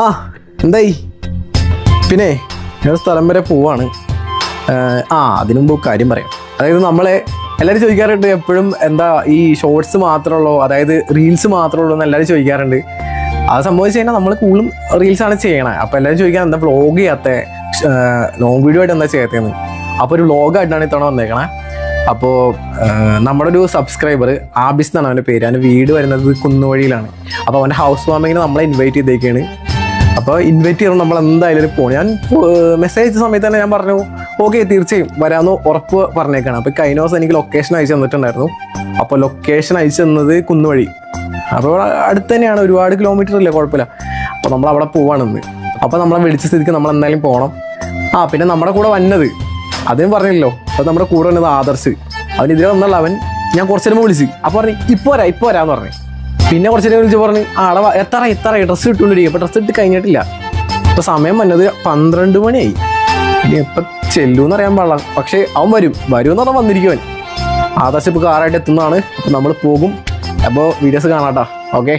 ആ എന്തായി? പിന്നെ ഞാൻ സ്ഥലം വരെ പോവാണ്. ആ അതിനു കാര്യം പറയാം. അതായത് നമ്മളെ എല്ലാവരും ചോദിക്കാറുണ്ട് എപ്പോഴും എന്താ ഈ ഷോർട്സ് മാത്രമുള്ളൂ അതായത് റീൽസ് മാത്രമുള്ളൂ എന്ന് എല്ലാവരും ചോദിക്കാറുണ്ട്. അത് സംഭവിച്ചു കഴിഞ്ഞാൽ നമ്മൾ കൂടുതലും റീൽസാണ് ചെയ്യണത് അപ്പോൾ എല്ലാവരും ചോദിക്കാൻ എന്താ വ്ളോഗ് ചെയ്യാത്ത? ലോങ് വീഡിയോ ആയിട്ട് എന്താ ചെയ്യാത്തതെന്ന് അപ്പോൾ ഒരു വ്ളോഗായിട്ടാണ് ഇത്തവണ വന്നേക്കണേ. അപ്പോൾ നമ്മുടെ ഒരു സബ്സ്ക്രൈബർ ആബിസ് എന്നാണ് അവന്റെ പേര്. അവന്റെ വീട് വരുന്നത് കുന്നുവഴിയിലാണ്. അപ്പോൾ അവന്റെ ഹൗസ് വാമിങ്ങിന് നമ്മളെ ഇൻവൈറ്റ് ചെയ്തേക്കാണ്. അപ്പോൾ ഇൻവൈറ്റ് ചെയ്യണം നമ്മൾ എന്തായാലും പോകണം ഞാൻ മെസ്സേജ് അയച്ച സമയത്ത് തന്നെ ഞാൻ പറഞ്ഞു ഓക്കെ തീർച്ചയായും വരാമെന്ന് ഉറപ്പ് പറഞ്ഞേക്കാണ്. അപ്പോൾ കഴിഞ്ഞ ദിവസം എനിക്ക് ലൊക്കേഷൻ അയച്ചു തന്നിട്ടുണ്ടായിരുന്നു. അപ്പോൾ ലൊക്കേഷൻ അയച്ചു തന്നത് കുന്നുവഴി. അപ്പോൾ അടുത്ത് തന്നെയാണ് ഒരുപാട് കിലോമീറ്റർ ഇല്ല കുഴപ്പമില്ല. അപ്പോൾ നമ്മൾ അവിടെ പോവാണെന്ന് അപ്പോൾ നമ്മളെ വിളിച്ച സ്ഥിതിക്ക് നമ്മൾ എന്തായാലും പോകണം ആ പിന്നെ നമ്മുടെ കൂടെ വന്നത് അതും പറഞ്ഞില്ലല്ലോ അത് നമ്മുടെ കൂടെ വന്നത് ആദർശ്. അവൻ ഇതിലെ വന്നുള്ള അവൻ. ഞാൻ കുറച്ചു നേരം വിളിച്ച്. അപ്പോൾ പറഞ്ഞു ഇപ്പോൾ വരാം ഇപ്പോൾ വരാമെന്ന് പറഞ്ഞു. പിന്നെ കുറച്ച് നേരം വിളിച്ച് പറഞ്ഞു ആടെ എത്ര എത്ര ഡ്രസ്സ് ഇട്ടുകൊണ്ടിരിക്കും ഡ്രസ്സ് ഇട്ട് കഴിഞ്ഞിട്ടില്ല. ഇപ്പോൾ സമയം വന്നത് പന്ത്രണ്ട് മണിയായി. ഇനി എപ്പോൾ ചെല്ലൂന്ന് അറിയാൻ പാടില്ല. പക്ഷേ അവൻ വരും. വരും എന്ന് പറഞ്ഞാൽ വന്നിരിക്കും അവൻ ആദർശ് ഇപ്പോൾ കാറായിട്ട് എത്തുന്നതാണ്. അപ്പോൾ നമ്മൾ പോകും. അപ്പോൾ വീഡിയോസ് കാണാട്ടോ. ഓക്കെ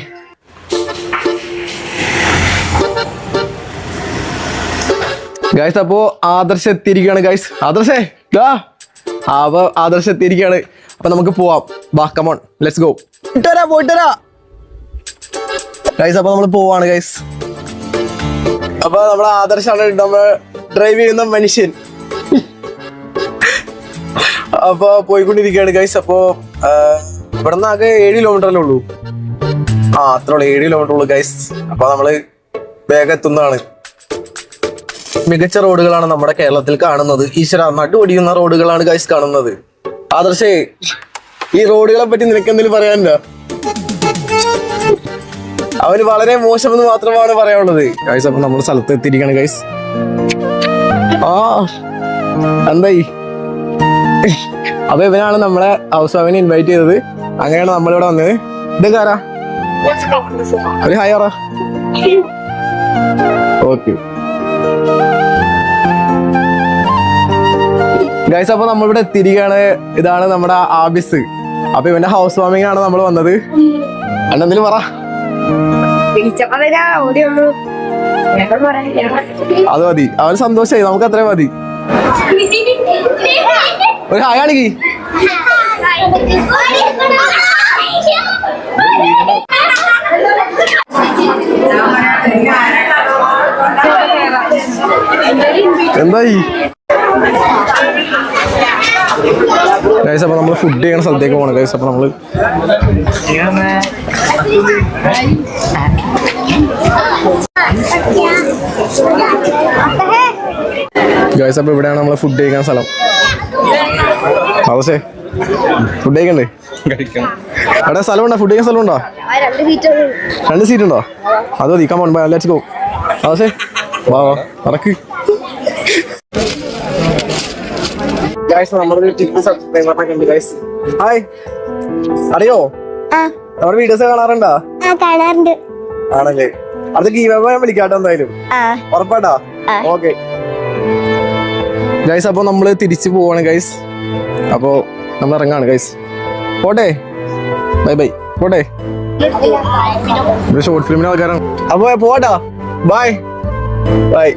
ഗൈസ് അപ്പോൾ ആദർശ് എത്തിയിരിക്കുകയാണ് ഗൈസ് ആദർശേ ദാ. അവ ആദർശ് എത്തിയിരിക്കുകയാണ്. അപ്പൊ നമുക്ക് പോവാം. ബാ കമോൺ ലെറ്റ്സ് ഗോ ഇട്ടരാ പോയിട്ടരാ. ഗൈസ് അപ്പൊ നമ്മൾ പോവാണ് ഗൈസ് അപ്പൊ നമ്മുടെ ആദർശാണ് നമ്മൾ ഡ്രൈവ് ചെയ്യുന്ന മനുഷ്യൻ. അപ്പൊ പോയിക്കൊണ്ടിരിക്കുകയാണ് ഗൈസ് അപ്പോ ഇവിടെ നിന്ന് ആകെ ഏഴ് കിലോമീറ്ററല്ലേ ഉള്ളൂ? ആ അത്ര ഉള്ളൂ ഏഴ് കിലോമീറ്റർ ഉള്ളു ഗൈസ് അപ്പൊ നമ്മൾ വേഗം എത്തുന്നതാണ്. മികച്ച റോഡുകളാണ് നമ്മുടെ കേരളത്തിൽ കാണുന്നത്. ഈശ്വര നടുപൊടിയുന്ന റോഡുകളാണ് ഗൈസ് കാണുന്നത്. ആദർശേ ഈ റോഡുകളെ പറ്റി നിനക്ക് എന്തെങ്കിലും പറയാനുണ്ടോ? അവന് വളരെ മോശമെന്ന് മാത്രമാണ് പറയാനുള്ളത്. ഗൈസ് അപ്പൊ നമ്മുടെ സ്ഥലത്ത് എത്തിയിരിക്കാണ് ഗൈസ് ആ എന്തായി? അപ്പൊ ഇവനാണ് നമ്മളെ ഹൗസ് വാമിനെ ഇൻവൈറ്റ് ചെയ്തത്. അങ്ങനെയാണ് നമ്മളിവിടെ വന്നത്. ഇത് കാരാ ഒരു ഹായ് ഓക്കെ ഗൈസ് അപ്പൊ നമ്മളിവിടെ എത്തിയിരിക്കുകയാണ്. ഇതാണ് നമ്മുടെ ആബിസ്. അപ്പൊ ഇവന്റെ ഹൗസ് വാമിംഗ് ആണ് നമ്മൾ വന്നത്. അണ്ണ പറ. അത് മതി. അവൻ സന്തോഷായി. നമുക്ക് അത്ര മതി. ഒരു ഹായ് എന്തായി? ഗൈസ് അപ്പോൾ നമ്മൾ ഫുഡ് ചെയ്യണ സ്ഥലത്തേക്ക് പോകണം ഗൈസ് അപ്പോൾ നമ്മൾ ഗൈസ് അപ്പൊ ഇവിടെയാണ് നമ്മൾ ഫുഡ് കഴിക്കാൻ സ്ഥലം. അവസേ ഫുഡ് കഴിക്കണ്ടേ? അവിടെ സ്ഥലം ഉണ്ടോ ഫുഡ് കഴിക്കാൻ സ്ഥലം ഉണ്ടോ രണ്ട് സീറ്റ് ഉണ്ടോ? അത് മതി. കമോൺ ബൈ ലെറ്റ്സ് ഗോ വാ നടക്ക്. ഗൈസ് നമ്മുടെ ടിപ്പ് സബ്സ്ക്രൈബറിനൊക്കെ ഉണ്ട് ഗൈസ് ഹായ് അറിയോ? ആ. നമ്മുടെ വീഡിയോസ് കാണാറുണ്ടോ? ആ കാണാറുണ്ട്. ആണല്ലേ. അത് ഗീവ് ഞാൻ വിളിക്കാട്ടോ എന്തായാലും. ആ. ഉറപ്പാട്ടാ? ഓക്കേ ഗൈസ് അപ്പൊ നമ്മൾ തിരിച്ചു പോവാണ് ഗൈസ് അപ്പോ നമ്മൾ ഇറങ്ങാണ് ഗൈസ് പോട്ടെ? ബൈ ബൈ പോട്ടെ? ഒരു ഷോർട്ട് ഫിലിമിന് ആൾക്കാരാണ്. അപ്പൊ പോട്ടാ ബൈ ബൈ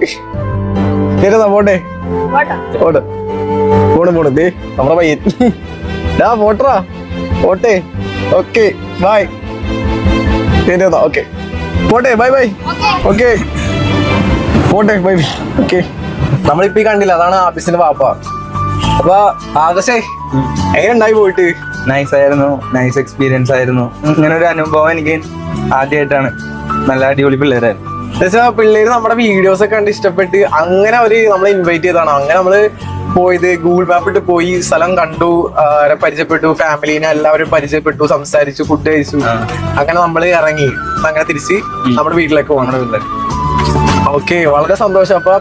ശരിന്നാ പോട്ടെ. പോട്ടെ. പോണ് പോണ്. ദേ നമ്മുടെ പയ്യൻ. ഡാ പോട്ടറാ പോട്ടെ. ഓക്കെ ബൈ എന്നാ ഓക്കെ. പോട്ടെ ബൈ ബൈ ഓക്കെ. പോട്ടെ ബൈ ബൈ ഓക്കെ. നമ്മളിപ്പോ ഈ കണ്ടില്ല അതാണ് ആഫീസിന്റെ പാപ്പ അപ്പൊ ആകാശേ എങ്ങനെ ഉണ്ടായി പോയിട്ട്? നൈസ് ആയിരുന്നു. നൈസ് എക്സ്പീരിയൻസ് ആയിരുന്നു. ഇങ്ങനെ ഒരു അനുഭവം എനിക്ക് ആദ്യമായിട്ടാണ് നല്ല അടിപൊളി പിള്ളേരായിരുന്നു. പിള്ളേര് നമ്മുടെ വീഡിയോസ് ഒക്കെ കണ്ട് ഇഷ്ടപ്പെട്ട് അങ്ങനെ അവർ നമ്മളെ ഇൻവൈറ്റ് ചെയ്താണ് അങ്ങനെ നമ്മൾ പോയത് ഗൂഗിൾ മാപ്പ് ഇട്ട് പോയി സ്ഥലം കണ്ടു പരിചയപ്പെട്ടു ഫാമിലിനെ എല്ലാവരും പരിചയപ്പെട്ടു സംസാരിച്ചു ഫുഡ് കഴിച്ചു. അങ്ങനെ നമ്മൾ ഇറങ്ങി. അങ്ങനെ തിരിച്ച് നമ്മുടെ വീട്ടിലേക്ക് പോകണം ഓക്കെ വളരെ സന്തോഷം. അപ്പൊ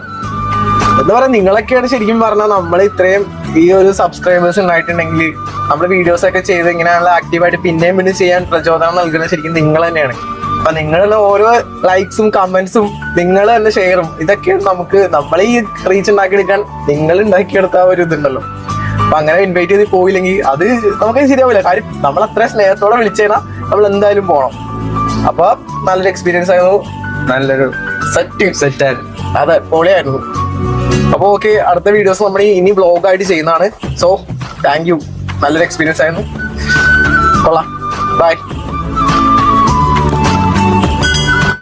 എന്താ പറയാ നിങ്ങളൊക്കെയാണ് ശരിക്കും പറഞ്ഞാൽ നമ്മൾ ഇത്രയും ഈ ഒരു സബ്സ്ക്രൈബേഴ്സ് ഉണ്ടായിട്ടുണ്ടെങ്കിൽ നമ്മൾ വീഡിയോസ് ഒക്കെ ചെയ്ത് ഇങ്ങനെയുള്ള ആക്റ്റീവായിട്ട് പിന്നെയും പിന്നെ ചെയ്യാൻ പ്രചോദനം നൽകുന്നത് ശരിക്കും നിങ്ങൾ തന്നെയാണ്. അപ്പൊ നിങ്ങളുടെ ഓരോ ലൈക്സും കമന്റ്സും നിങ്ങൾ തന്നെ ഷെയറും ഇതൊക്കെയാണ് നമുക്ക് നമ്മളെ ഈ റീച്ച് ഉണ്ടാക്കിയെടുക്കാൻ നിങ്ങൾ ഉണ്ടാക്കിയെടുത്ത ആ ഒരു ഇതുണ്ടല്ലോ. അപ്പൊ അങ്ങനെ ഇൻവൈറ്റ് ചെയ്ത് പോയില്ലെങ്കിൽ അത് നമുക്ക് ശരിയാവില്ല. കാര്യം നമ്മൾ അത്ര സ്നേഹത്തോടെ വിളിച്ചാൽ നമ്മൾ എന്തായാലും പോണം. അപ്പൊ നല്ലൊരു എക്സ്പീരിയൻസ് ആയിരുന്നു. നല്ലൊരു സെറ്റ് സെറ്റ് ആയിരുന്നു. അതെ പൊളിയായിരുന്നു. അപ്പോൾ ഓക്കെ അടുത്ത വീഡിയോസ് നമ്മൾ ഇനി ബ്ലോഗ് ആയിട്ട് ചെയ്യുന്നതാണ്. സോ താങ്ക് യു നല്ലൊരു എക്സ്പീരിയൻസ് ആയിരുന്നു. കൊള്ളാം. ബൈ